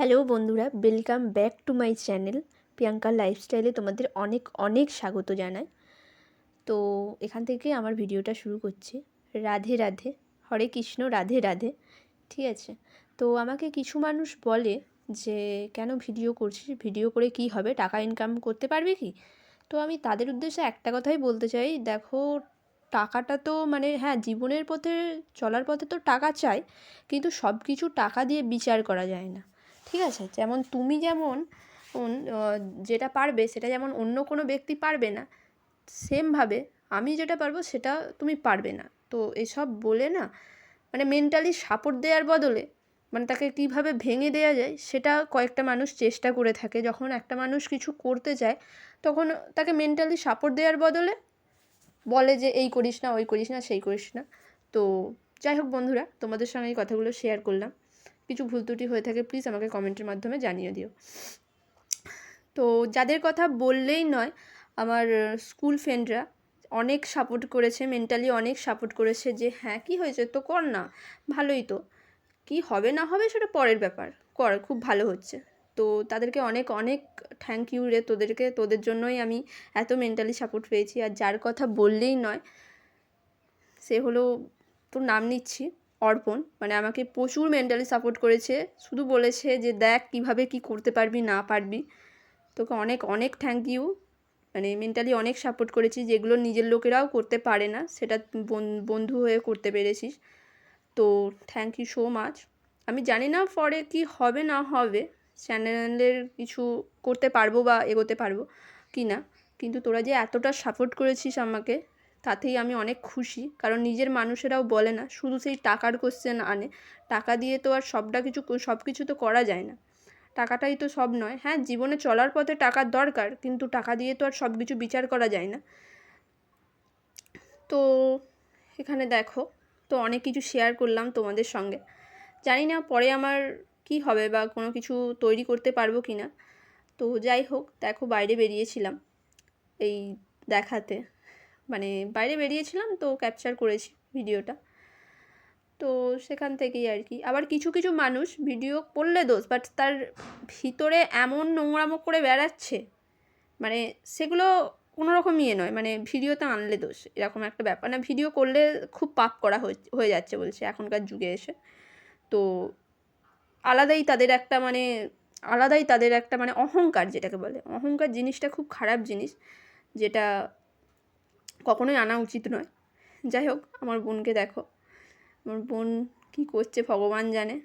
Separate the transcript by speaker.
Speaker 1: Hello বন্ধুরা welcome back to my channel Priyanka লাইফস্টাইলে তোমাদের অনেক অনেক স্বাগত জানাই। তো এখান থেকে আমার ভিডিওটা শুরু করছি। রাধে রাধে। হরে কৃষ্ণ, রাধে রাধে। ঠিক আছে? তো আমাকে কিছু মানুষ বলে যে, কেন ভিডিও করছিস? ভিডিও করে কি হবে? টাকা ইনকাম করতে পারবে কি? তো আমি তাদের উদ্দেশ্যে একটা কথাই বলতে চাই। দেখো, টাকাটা তো মানে হ্যাঁ জীবনের পথে, চলার পথে তো টাকা চাই, কিন্তু সব কিছু টাকা দিয়ে বিচার করা যায় না। ঠিক আছে? যেমন তুমি যেমন যেটা পারবে সেটা যেমন অন্য কোনো ব্যক্তি পারবে না, সেমভাবে আমি যেটা পারব সেটা তুমি পারবে না। তো এসব বলে না মানে মেন্টালি সাপোর্ট দেওয়ার বদলে মানে তাকে কীভাবে ভেঙে দেওয়া যায় সেটা কয়েকটা মানুষ চেষ্টা করে থাকে। যখন একটা মানুষ কিছু করতে চায়, তখন তাকে মেন্টালি সাপোর্ট দেওয়ার বদলে বলে যে, এই করিস না, ওই করিস না, সেই করিস না। তো যাই হোক বন্ধুরা, তোমাদের সঙ্গে এই কথাগুলো শেয়ার করলাম। কিছু ভুল ত্রুটি হয়ে থাকে প্লিজ আমাকে কমেন্টের মাধ্যমে জানিয়ে দিও। তো যাদের কথা বললেই নয়, আমার স্কুল ফ্রেন্ডরা অনেক সাপোর্ট করেছে মেন্টালি অনেক সাপোর্ট করেছে যে হ্যাঁ কী হয়েছে? তো কর না, ভালোই তো। কি হবে না হবে সেটা পরের ব্যাপার। কর, খুব ভালো হচ্ছে। তো তাদেরকে অনেক অনেক থ্যাংক ইউ রে তোদেরকে। তোদের জন্যই আমি এত মেন্টালি সাপোর্ট পেয়েছি। আর যার কথা বললেই নয়, সে হলো তোর নাম নিচ্ছি। অর্পণ মানে আমাকে প্রচুর মেন্টালি সাপোর্ট করেছে। শুধু বলেছে যে, দেখ কীভাবে কী করতে পারবি, না পারবি। তোকে অনেক অনেক থ্যাংক ইউ মানে মেন্টালি অনেক সাপোর্ট করেছি, যেগুলো নিজের লোকেরাও করতে পারে না, সেটা বন- বন্ধু হয়ে করতে পেরেছিস। তো থ্যাংক ইউ সো মাচ আমি জানি না পরে কি হবে, না হবে চ্যানেলের কিছু করতে পারব বা এগোতে পারব কি না কিন্তু তোরা যে এতটা সাপোর্ট করেছিস আমাকে তাতেই আমি অনেক খুশি। কারণ নিজের মানুষেরাও বলে না, শুধু সেই টাকার কোশ্চেন আনে। টাকা দিয়ে তো আর সবটা কিছু সব কিছু তো করা যায় না। টাকাটাই তো সব নয়। হ্যাঁ জীবনে চলার পথে টাকার দরকার, কিন্তু টাকা দিয়ে তো আর সব কিছু বিচার করা যায় না। তো, এখানে দেখো, তো অনেক কিছু শেয়ার করলাম তোমাদের সঙ্গে। জানি না পরে আমার কি হবে বা কোনো কিছু তৈরি করতে পারব কি না তো যাই হোক, দেখো বাইরে বেরিয়েছিলাম এই দেখাতে। মানে বাইরে বেরিয়েছিলাম তো ক্যাপচার করেছি ভিডিওটা তো সেখান থেকেই আর কি। আবার কিছু কিছু মানুষ ভিডিও করলে দোষ বাট তার ভিতরে এমন নোংরামো করে বেড়াচ্ছে মানে সেগুলো কোনো রকম ইয়ে নয় মানে ভিডিওতে আনলে দোষ, এরকম একটা ব্যাপার। না ভিডিও করলে খুব পাপ করা হয়ে- হয়ে যাচ্ছে বলছে এখনকার যুগে এসে। তো আলাদাই তাদের একটা মানে আলাদাই তাদের একটা মানে অহংকার যেটাকে বলে। অহংকার জিনিসটা খুব খারাপ জিনিস, যেটা কখনোই আনা উচিত নয়। যাই হোক, আমার বোনকে দেখো। আমার বোন কী করছে, ভগবান জানে।